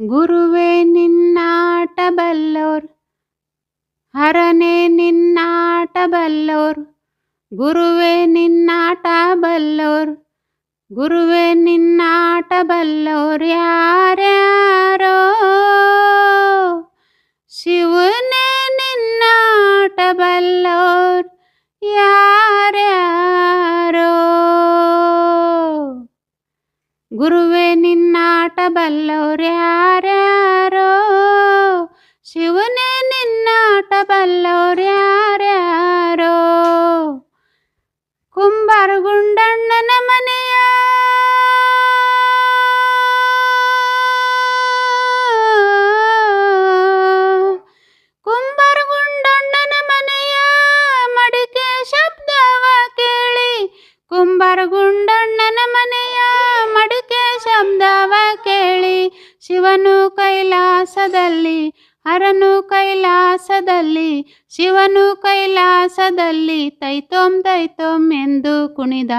ಗುರುವೇ ನಿನ್ನಾಟ ಬಲ್ಲೋರ್ ಹರನೇ ನಿನ್ನಾಟ ಬಲ್ಲೋರ್ ಗುರುವೇ ನಿನ್ನಾಟ ಬಲ್ಲೋರ್ ಗುರುವೇ ನಿನ್ನಾಟ ಬಲ್ಲೋರ್ ಯಾರ್ಯಾರೋ. ಶಿವನೇ ನಿನ್ನಾಟ ಬಲ್ಲೋರ್ ಯಾರ್ಯಾರೋ. ಗುರುವೇ ನಿನ್ನಾಟ ಬಲ್ಲೋರ್ ಯಾರ್ಯಾರೋ? ಶಿವನೇ ನಿನ್ನಾಟ ಬಲ್ಲವ್ರ್ಯಾರ್ಯಾರೋ ಕುಂಬಾರಗುಂಡಣ್ಣನ ಮನೆಯ ಕುಂಬಾರಗುಂಡಣ್ಣನ ಮನೆಯ ಮಡಿಕೆ ಶಬ್ದವ ಕೇಳಿ ಕುಂಬಾರಗುಂಡಣ್ಣನ ಮನೆಯ ಕೇಳಿ ಶಿವನು ಕೈಲಾಸದಲ್ಲಿ ಹರನು ಕೈಲಾಸದಲ್ಲಿ ಶಿವನು ಕೈಲಾಸದಲ್ಲಿ ತೈತೋಂ ತೈತೋಂ ಎಂದು ಕುಣಿದ.